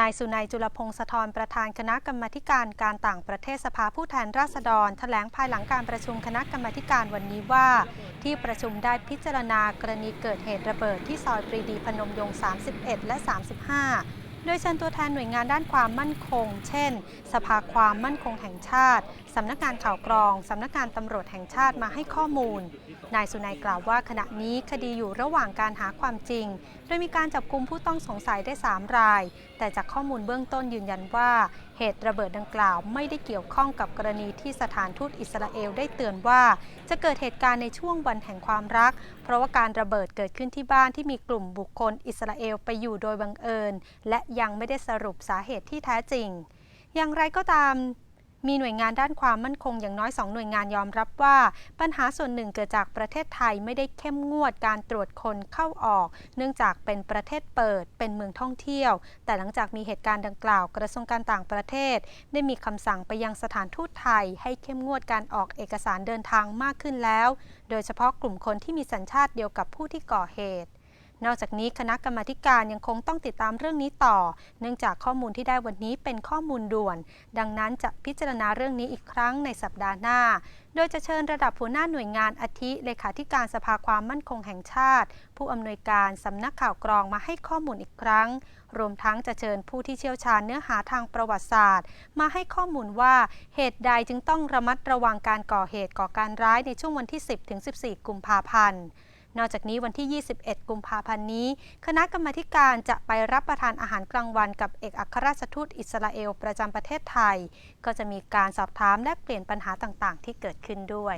นายสุนัยจุลพงศ์สะทรประธานคณะกรรมการการต่างประเทศสภาผู้แทนราษฎร แถลงภายหลังการประชุมคณะกรรมการวันนี้ว่า ที่ประชุมได้พิจารณากรณีเกิดเหตุระเบิดที่ซอยปรีดีพนมยงค์ 31 และ 35โดยเชิญตัวแทนหน่วยงานด้านความมั่นคง เช่น สภาความมั่นคงแห่งชาติ สำนักงานข่าวกรอง สำนักงานตำรวจแห่งชาติมาให้ข้อมูล นายสุนัยกล่าวว่าขณะนี้คดีอยู่ระหว่างการหาความจริง โดยมีการจับกุมผู้ต้องสงสัยได้ 3 ราย แต่จากข้อมูลเบื้องต้นยืนยันว่า เหตุระเบิดดังกล่าวไม่ได้เกี่ยวข้องกับกรณีที่สถานทูตอิสราเอลได้เตือนว่า จะเกิดเหตุการณ์ในช่วงวันแห่งความรัก เพราะว่าการระเบิดเกิดขึ้นที่บ้านที่มีกลุ่มบุคคลอิสราเอลไปอยู่โดยบังเอิญ และยังไม่ได้สรุปสาเหตุที่แท้จริง อย่างไรก็ตาม มีหน่วยงานด้านความมั่นคงอย่างน้อย 2 หน่วยงานยอมรับว่า ปัญหาส่วนหนึ่งเกิดจากประเทศไทยไม่ได้เข้มงวดการตรวจคนเข้าออก เนื่องจากเป็นประเทศเปิด เป็นเมืองท่องเที่ยว แต่หลังจากมีเหตุการณ์ดังกล่าว กระทรวงการต่างประเทศ ได้มีคำสั่งไปยังสถานทูตไทย ให้เข้มงวดการออกเอกสารเดินทางมากขึ้นแล้ว โดยเฉพาะกลุ่มคนที่มีสัญชาติเดียวกับผู้ที่ก่อเหตุ นอกจากนี้คณะกรรมาการยังคงต้องติดตามเรื่องนี้ต่อ เนื่องจากข้อมูลที่ได้วันนี้เป็นข้อมูลด่วน ดังนั้นจะพิจารณาเรื่องนี้อีกครั้งในสัปดาห์หน้า โดยจะเชิญระดับหัวหน้าหน่วยงานอาทิเลขาธิการสภาความมั่นคงแห่งชาติ ผู้อำนวยการสำนักข่าวกรองมาให้ข้อมูลอีกครั้ง รวมทั้งจะเชิญผู้ที่เชี่ยวชาญเนื้อหาทางประวัติศาสตร์ มาให้ข้อมูลว่าเหตุใดจึงต้องระมัดระวังการก่อเหตุก่อการร้ายในช่วงวันที่ 10-14 กุมภาพันธ์ นอกจากนี้วันที่ 21 กุมภาพันธ์นี้ คณะกรรมาการจะไปรับประทานอาหารกลางวันกับเอกอัครราชทูตอิสราเอลประจำประเทศไทย ก็จะมีการสอบถามและเปลี่ยนปัญหาต่างๆ ที่เกิดขึ้นด้วย